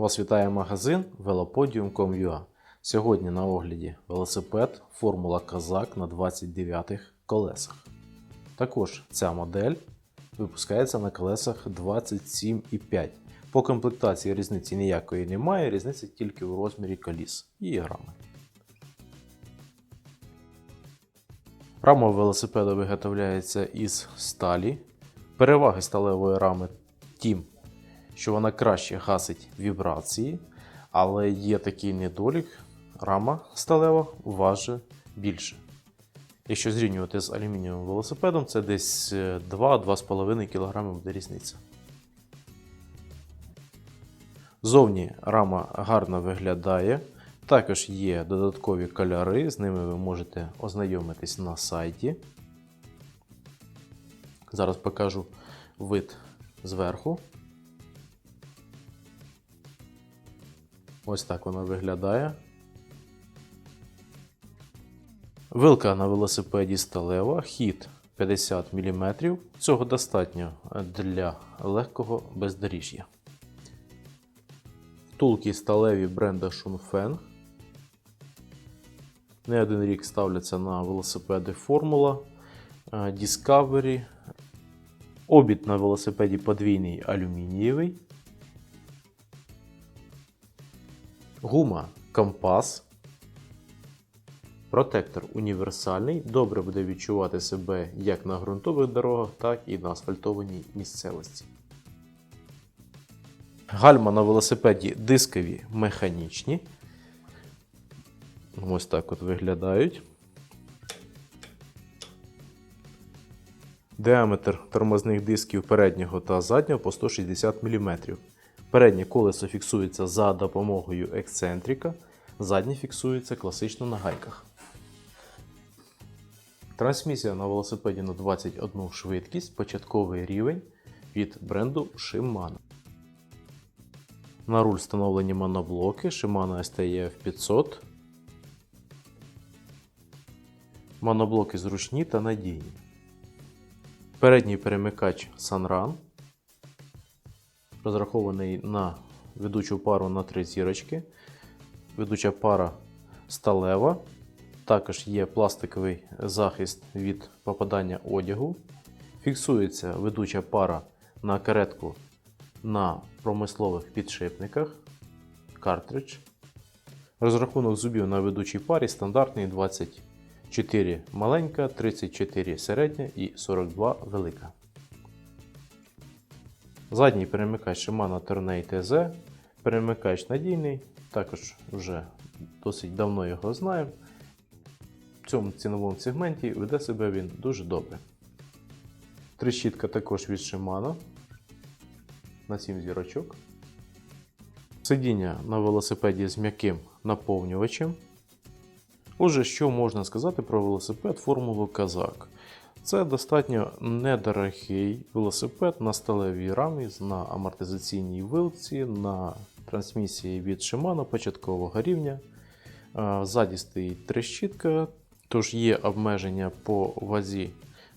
Вас вітає магазин velopodium.com.ua. Сьогодні на огляді велосипед Формула Казак на 29 колесах. Також ця модель випускається на колесах 27,5. По комплектації різниці ніякої немає, різниця тільки у розмірі коліс і рами. Рама велосипеда виготовляється із сталі. Переваги сталевої рами тім, що вона краще гасить вібрації, але є такий недолік, рама сталева важить більше. Якщо зрівнювати з алюмінієвим велосипедом, це десь е, 2-2,5 кг буде різниця. Зовні рама гарно виглядає. Також є додаткові кольори, з ними ви можете ознайомитись на сайті. Зараз покажу вид зверху. Ось так вона виглядає. Вилка на велосипеді сталева, хід 50 мм. Цього достатньо для легкого бездоріжжя. Втулки сталеві бренда Schunfeng. Не один рік ставляться на велосипеди Формула, е, Discovery. Обід на велосипеді подвійний алюмінієвий. Гума Компас. Протектор універсальний. Добре буде відчувати себе як на ґрунтових дорогах, так і на асфальтованій місцевості. Гальма на велосипеді дискові механічні. Ось так от виглядають. Діаметр тормозних дисків переднього та заднього по 160 мм. Переднє колесо фіксується за допомогою ексцентрика, заднє фіксується класично на гайках. Трансмісія на велосипеді на 21 швидкість, початковий рівень від бренду Shimano. На руль встановлені моноблоки Shimano STF 500. Моноблоки зручні та надійні. Передній перемикач Sunrun. Розрахований на ведучу пару на 3 зірочки. Ведуча пара сталева. Також є пластиковий захист від попадання одягу. Фіксується ведуча пара на каретку на промислових підшипниках. Картридж. Розрахунок зубів на ведучій парі стандартний 24 маленька, 34 середня і 42 велика. Задній перемикач Shimano Tourney TZ. Перемикач надійний, також вже досить давно його знаємо. В цьому ціновому сегменті веде себе він дуже добре. Трещітка також від Shimano на 7 зірочок. Сидіння на велосипеді з м'яким наповнювачем. Отже, що можна сказати про велосипед Формулу Казак? Це достатньо недорогий велосипед на сталевій рамі, на амортизаційній вилці, на трансмісії від Shimano початкового рівня. Е, Ззаді стоїть трещітка, тож є обмеження по вазі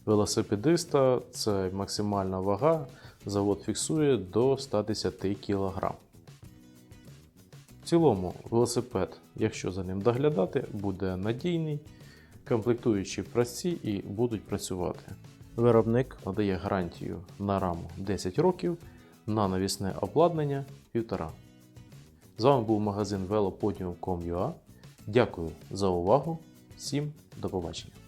велосипедиста, це максимальна вага. Завод фіксує до 110 кг. В цілому велосипед, якщо за ним доглядати, буде надійний, комплектуючі прості і будуть працювати. Виробник надає гарантію на раму 10 років, на навісне обладнання 1,5. З вами був магазин velopodium.com.ua. Дякую за увагу. Всім до побачення.